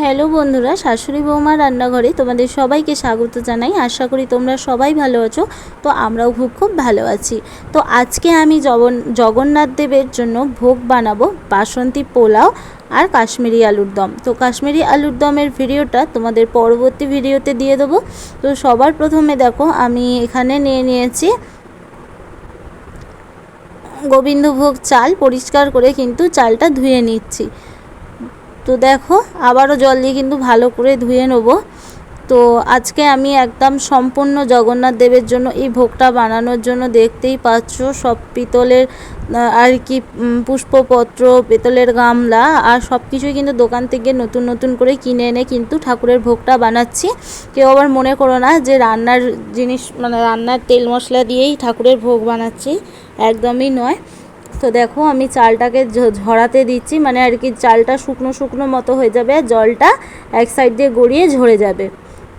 Hello বন্ধুরা, শাশুড়ি বৌমা রান্নাঘরে তোমাদের সবাইকে স্বাগত জানাই। আশা করি তোমরা সবাই ভালো আছো। তো আমরাও খুব খুব ভালো আছি। তো আজকে আমি জগন, জগন্নাথ দেবের জন্য ভোগ বানাবো বাসন্তী পোলাও আর কাশ্মীরি আলুর দম। তো কাশ্মীরি আলুর দমের ভিডিওটা তোমাদের পরবর্তী ভিডিওতে দিয়ে দেবো। তো সবার প্রথমে দেখো, আমি এখানে নিয়ে নিয়েছি গোবিন্দভোগ চাল। পরিষ্কার করে কিন্তু চালটা ধুয়ে নিচ্ছি। তো দেখো, আবারও জল দিয়ে কিন্তু ভালো করে ধুয়ে নেব। তো আজকে আমি একদম সম্পূর্ণ জগন্নাথ দেবের জন্য এই ভোগটা বানানোর জন্য দেখতেই পাচ্ছ, সব পিতলের আর কি পুষ্পপত্র, পিতলের গামলা আর সব কিছুই কিন্তু দোকান থেকে নতুন নতুন করে কিনে এনে কিন্তু ঠাকুরের ভোগটা বানাচ্ছি। কেউ আবার মনে করো না যে রান্নার জিনিস মানে রান্নার তেল মশলা দিয়েই ঠাকুরের ভোগ বানাচ্ছি, একদমই নয়। তো দেখো আমি চালটাকে ঝরাতে দিচ্ছি মানে আর কি চালটা শুকনো শুকনো মতো হয়ে যাবে জলটা এক সাইড দিয়ে গড়িয়ে ঝরে যাবে।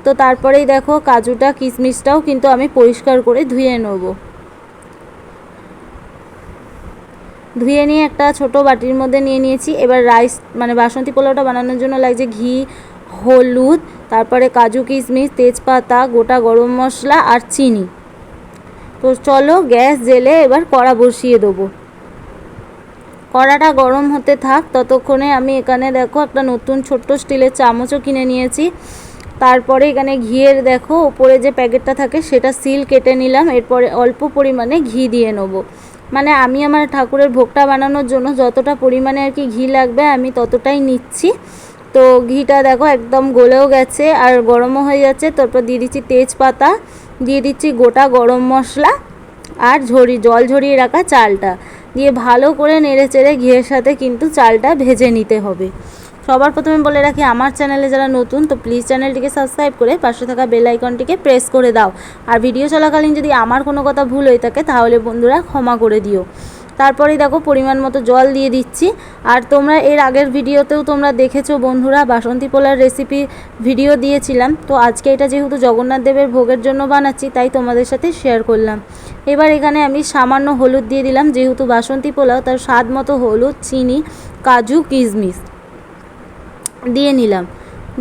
তো তারপরেই দেখো কাজুটা, কিশমিশটাও কিন্তু আমি পরিষ্কার করে ধুয়ে নেব। ধুয়ে নিয়ে একটা ছোট বাটির মধ্যে নিয়ে নিয়েছি। এবার রাইস মানে বাসন্তী পোলাওটা বানানোর জন্য লাগছে ঘি, হলুদ, তারপরে কাজু, কিশমিশ, তেজপাতা, গোটা গরম মশলা আর চিনি। তো চলো গ্যাস জেলে এবার কড়া বসিয়ে দেবো। কড়াটা গরম হতে থাক, ততক্ষণে আমি এখানে দেখো একটা নতুন ছোট্ট স্টিলের চামচও কিনে নিয়েছি। তারপরে এখানে ঘিয়ের দেখো, ওপরে যে প্যাকেটটা থাকে সেটা সিল কেটে নিলাম, এরপরে অল্প পরিমাণে ঘি দিয়ে নেব। মানে আমি আমার ঠাকুরের ভোগটা বানানোর জন্য যতটা পরিমাণে আর কি ঘি লাগবে আমি ততটাই নিচ্ছি। তো ঘিটা দেখো একদম গলেও গেছে আর গরমও হয়ে যাচ্ছে। তারপর দিয়ে দিচ্ছি তেজপাতা, দিয়ে দিচ্ছি গোটা গরম মশলা আর ঝরি, জল ঝরিয়ে রাখা চালটা। দিয়ে ভালো করে নেড়ে চেড়ে ঘিয়ের সাথে কিন্তু চালটা ভেজে নিতে হবে। সবার প্রথমে বলে রাখি, আমার চ্যানেলে যারা নতুন, তো প্লিজ চ্যানেলটিকে সাবস্ক্রাইব করে পাশে থাকা বেল আইকনটিকে প্রেস করে দাও। আর ভিডিও চলাকালীন যদি আমার কোনো কথা ভুল হয়ে থাকে, তাহলে বন্ধুরা ক্ষমা করে দিও। তারপরেই দেখো পরিমাণ মতো জল দিয়ে দিচ্ছি। আর তোমরা এর আগের ভিডিওতেও তোমরা দেখেছ বন্ধুরা, বাসন্তী পোলার রেসিপি ভিডিও দিয়েছিলাম। তো আজকে এটা যেহেতু জগন্নাথ দেবের ভোগের জন্য বানাচ্ছি, তাই তোমাদের সাথে শেয়ার করলাম। এবার এখানে আমি সামান্য হলুদ দিয়ে দিলাম, যেহেতু বাসন্তী পোলাও তার স্বাদ মতো হলুদ, চিনি, কাজু, কিশমিশ দিয়ে নিলাম।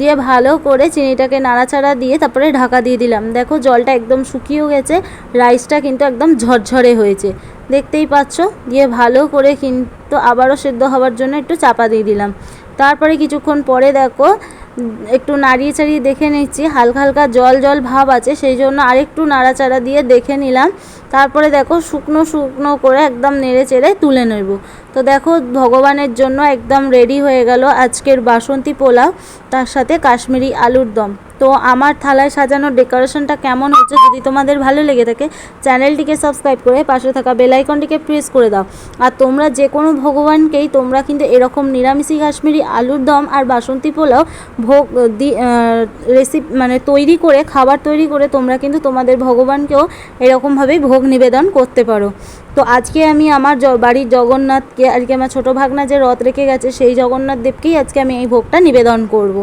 দিয়ে ভালো করে চিনিটাকে নাড়াচাড়া দিয়ে তারপরে ঢাকা দিয়ে দিলাম। দেখো জলটা একদম শুকিয়েও গেছে রাইসটা কিন্তু একদম ঝরঝরে হয়েছে। দেখতেই পাচ্ছ? দিয়ে ভালো করে কিন্তু আবারও সেদ্ধ হওয়ার জন্য একটু চাপা দিয়ে দিলাম। তারপরে কিছুক্ষণ পরে দেখো একটু নাড়িয়ে চাড়িয়ে দেখে নিচ্ছি। হালকা হালকা জল জল ভাব আছে, সেই জন্য আরেকটু নাড়াচাড়া দিয়ে দেখে নিলাম। তারপরে দেখো শুকনো শুকনো করে একদম নেড়ে চেড়ে তুলে নেব। তো দেখো ভগবানের জন্য একদম রেডি হয়ে গেল আজকের বাসন্তী পোলাও, তার সাথে কাশ্মীরি আলুর দম। তো আমার থালায় সাজানোর ডেকোরেশনটা কেমন হয়েছে যদি তোমাদের ভালো লেগে থাকে, চ্যানেলটিকে সাবস্ক্রাইব করে পাশে থাকা বেলাইকনটিকে প্রেস করে দাও। আর তোমরা যে কোনো ভগবানকেই তোমরা কিন্তু এরকম নিরামিষি কাশ্মীরি আলুর দম আর বাসন্তী পোলাও ভোগ দি রেসিপি মানে তৈরি করে, খাবার তৈরি করে তোমরা কিন্তু তোমাদের ভগবানকেও এরকমভাবেই ভোগ নিবেদন করতে পারো। তো আজকে আমি আমার বাড়ির জগন্নাথকে আজকে আমার ছোটো ভাগনা যে রথ রেখে গেছে, সেই জগন্নাথ দেবকেই আজকে আমি এই ভোগটা নিবেদন করব।